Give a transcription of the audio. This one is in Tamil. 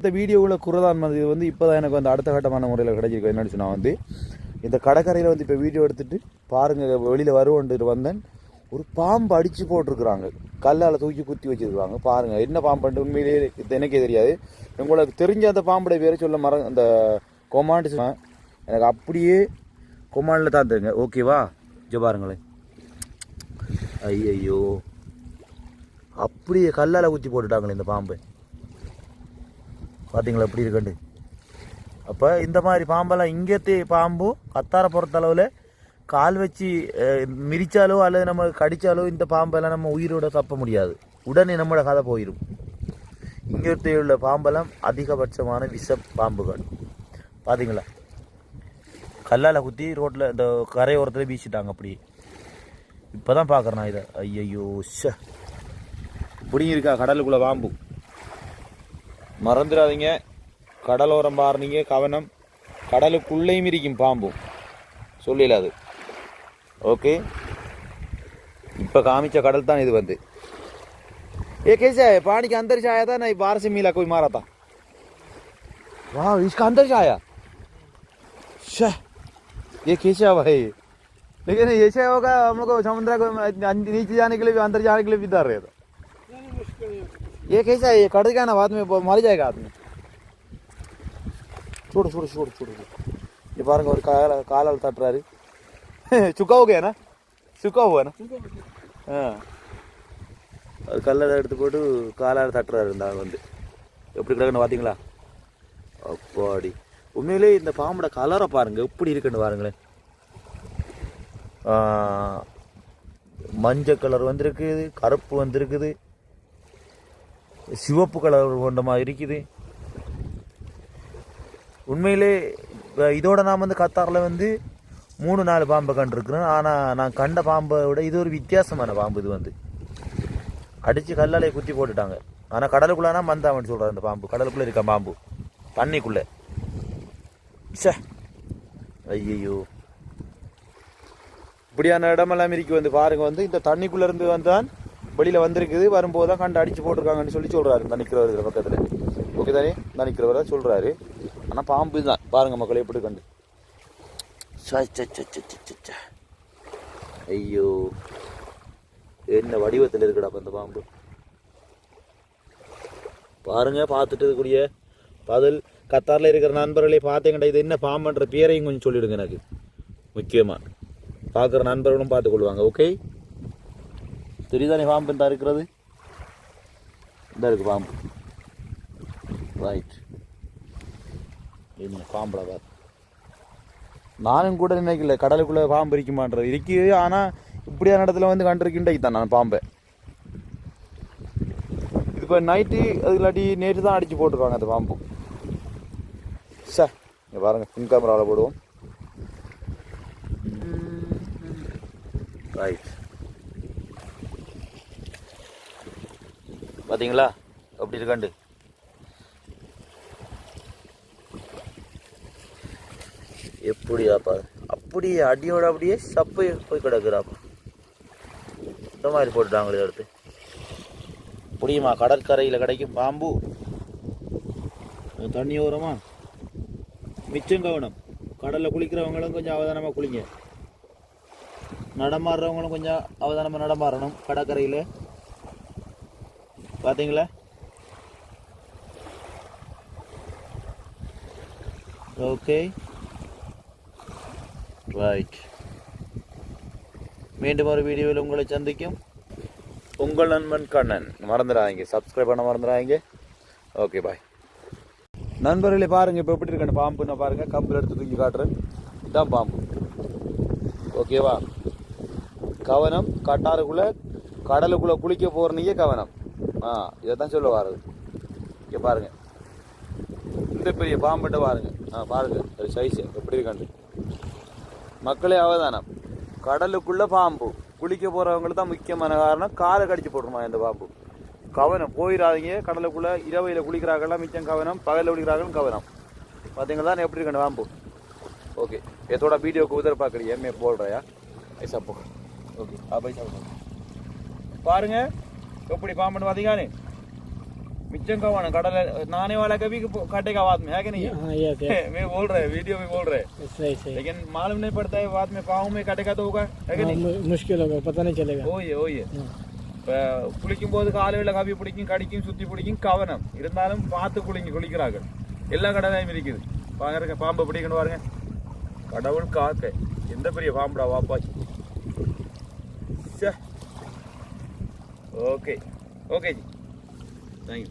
இந்த வீடியோவில் குரதான் வந்து இது வந்து இப்போ தான் எனக்கு வந்து அடுத்த கட்டமான முறையில் கிடைச்சிருக்கு. என்னன்னு சொன்னால் வந்து இந்த கடற்கரையில் வந்து இப்போ வீடியோ எடுத்துட்டு பாருங்கள் வெளியில் வருவோன்ட்டு வந்தேன். ஒரு பாம்பு அடித்து போட்டிருக்கிறாங்க. கல்லால் தூக்கி குத்தி வச்சிருக்காங்க. பாருங்கள் என்ன பாம்புன்ட்டு உண்மையிலேயே இது எனக்கே தெரியாது. உங்களுக்கு தெரிஞ்ச அந்த பாம்புடைய பேரை சொல்ல மர அந்த கொமாண்டு எனக்கு அப்படியே கொமாண்டில் தான் தெரியுங்க ஓகேவா இங்கே பாருங்களேன். ஐயையோ. அப்படியே கல்லால் குத்தி போட்டுட்டாங்களே இந்த பாம்பை. பார்த்தீங்களா எப்படி இருக்குண்டு அப்போ இந்த மாதிரி பாம்பெல்லாம் இங்கேத்தி பாம்பு கத்தார பொறுத்தளவில் கால் வச்சு அஹ், அல்லது நம்ம கடிச்சாலோ இந்த பாம்பெல்லாம் நம்ம உயிரோட தப்ப முடியாது. உடனே நம்மளோட கதை போயிடும் இங்கே உள்ள பாம்பெல்லாம் அதிகபட்சமான விஷ பாம்புகள். பார்த்தீங்களா கல்லால் குத்தி ரோட்டில் இந்த கரையோரத்தில் வீசிட்டாங்க அப்படி இப்போ தான் பார்க்குறேன் நான் இதை. ஐயையோ ஷ இப்படி இருக்கா கடலுக்குள்ளே பாம்பு. மறந்துடாதீங்க கடலோரம் பாருனீங்க கவனம் கடலுக்குள்ளேயும் இருக்கும் பாம்பும் சொல்லல அது ஓகே இப்போ காமிச்ச கடல் தான் இது வந்து ये कैसे है पानी के अंदर से आया था नहीं बाहर से मिला कोई मारा था वाह इसका अंदर से आया शह ये कैसे हुआ है ये? लेकिन ऐसे होगा हम लोग को समुद्र को नीचे जाने के लिए भी अंदर जाने के लिए भी डर रहे थे ये कैसा है ये कट गया ना बाद में वो मर जाएगा आदमी छोड़ो छोड़ो छोड़ो छोड़ो छोड़ो। ये பாருங்க ஒரு கால காலால் தட்டுறாரு சுக்கா हो गया ना சுக்கா हुआ ना ஆ அது கல்லை எடுத்து போட்டு காலால் தட்டுறாரு இந்த ஆள் வந்து எப்படி கிடக்குன்னு பார்த்தீங்களா அப்பாடி உண்மையிலே இந்த பாம்போட கலரை பாருங்க எப்படி இருக்குன்னு பாருங்களேன் ஆ, மஞ்சள் கலர் வந்திருக்குது கருப்பு வந்திருக்குது சிவப்பு கலர் கொண்டமாக இருக்குது. உண்மையிலே இதோட நான் வந்து கத்தாரில் வந்து மூணு நாலு பாம்பை கண்டிருக்கிறேன் ஆனால் நான் கண்ட பாம்பை விட இது ஒரு வித்தியாசமான பாம்பு இது வந்து. அடித்து கல்லாலே குத்தி போட்டுட்டாங்க. ஆனால் கடலுக்குள்ளனா மந்தாமன்னு சொல்கிறார் அந்த பாம்பு. கடலுக்குள்ளே இருக்க பாம்பு. தண்ணிக்குள்ளே. சே ஐயையோ. இப்படியான இடமெல்லாம் இருக்கு வந்து பாருங்க வந்து. இந்த தண்ணிக்குள்ளேருந்து வந்தான் வெளியில வந்திருக்குது வரும்போது தான் கண்டு அடிச்சு போட்டிருக்காங்கன்னு சொல்லி சொல்றாரு இந்த நிக்கிறவர் பக்கத்துல. ஓகே தானே? இந்த தான் சொல்றாரு. ஆனா பாம்பு தான் பாருங்க மக்களை எப்படி கண்டு. ச, ச, ச, ஐயோ. என்ன வடிவத்தில் இருக்குடா அந்த இந்த பாம்பு? பாருங்க பார்த்துட்டு இருக்கக்கூடிய பதில். கத்தாரில் இருக்கிற நண்பர்களை பார்த்தீங்கடா இது என்ன பாம்புன்ற பேரையும் கொஞ்சம் சொல்லிடுங்க எனக்கு. முக்கியமாக பார்க்குற நண்பர்களும் பார்த்துக்கொள்வாங்க ஓகே தெரியுதானே பாம்பு இந்த இருக்கிறது இந்த இருக்கு பாம்பு. ரைட் என்ன பாம்புல பாரு. நானும் கூட நினைக்கல கடலுக்குள்ளே பாம்பு இருக்குமான்றது. இருக்குது ஆனால் இப்படியான இடத்துல வந்து கண்டிருக்கின்றே தான் நான் பாம்பை. இது இப்போ நைட்டு அது இல்லாட்டி நேற்று தான் அடித்து போட்டிருக்காங்க அந்த பாம்பு. சார் இங்கே பாருங்க பின் கேமராவில் போடுவோம். ரைட் பார்த்தீங்களா அப்படி இருக்காண்டு? எப்படியாப்பா? அப்படியே அடியோட அப்படியே சப்பை போய் கிடக்குறாப்பா. இந்த மாதிரி போட்டுட்டாங்களே அடுத்து புரியுமா? கடற்கரையில் கிடைக்கும் பாம்பு. தண்ணி ஓரமா? மிச்சம் கவனம். கடலில் குளிக்கிறவங்களும் கொஞ்சம் அவதானமாக குளிங்க. நடமாடுறவங்களும் கொஞ்சம் அவதானமாக நடமாறணும். கடற்கரையில் பார்த்தீங்களா ஓகே. ரைட் மீண்டும் ஒரு வீடியோவில் உங்களை சந்திக்கும் உங்கள் நண்பன் கண்ணன். மறந்துடாதீங்க. சப்ஸ்கிரைப் பண்ண மறந்துடாதீங்க. ஓகே பாய் நண்பர்களே பாருங்க இப்போ எப்படி இருக்கேன் பாம்பு நான் பாருங்கள் கம்பில் எடுத்து தூக்கி காட்டுறேன். இதுதான் பாம்பு. ஓகேவா கவனம் கட்டாருக்குள்ளே கடலுக்குள்ளே குளிக்க போறீங்க கவனம். ஆ இதை தான் சொல்ல வாரது. இங்கே பாருங்கள் இந்த பெரிய பாம்பட்டை பாருங்க ஆ பாருங்கள் ஒரு சைஸு எப்படி இருக்காண்டு மக்களே அவதானம். கடலுக்குள்ளே பாம்பு. குளிக்க போகிறவங்களுக்கு தான் முக்கியமான காரணம் காலை கடிச்சு போட்டுருமா இந்த பாம்பு. கவனம். போயிடாதீங்க கடலுக்குள்ளே இரவையில் குளிக்கிறாங்கலாம் மிச்சம் கவனம். பகலில் குளிக்கிறாங்களும் கவனம். பார்த்தீங்களா எப்படி இருக்கணும் பாம்பு? ஓகே. எத்தோட வீடியோக்கு உதர பார்க்குறீங்க எம்ஏ போடுறையா ஐசா போ ஓகே. ஆ பைசா பாருங்கள் ओके आप ऐसा पकड़ो பாருங்க எப்படி பாம்பு பார்த்தீங்கன்னு मिच्चन का वाना कडल नहाने वाला कभी काटे का बाद में है कि नहीं हाँ यस यस मैं बोल रहे वीडियो में बोल रहे सही सही लेकिन मालूम नहीं पड़ता है बाद में पाँव में काटेगा तो होगा है कि हाँ, नहीं मु- मुश्किल होगा पता नहीं चलेगा ஓயே ஓயே हाँ, இப்போ குளிக்கும் போது காலையில் கவி பிடிக்கும் கடிக்கும் சுத்தி பிடிக்கும் கவனம் இருந்தாலும் பார்த்து குளிங்க குளிக்கிறார்கள் எல்லா கடவையும் இருக்குது பாருங்க பாம்பை பிடிக்கணும் பாருங்க கடவுள் காக்க எந்த பெரிய பாம்புடா வாப்பாய் okay okay ji thank you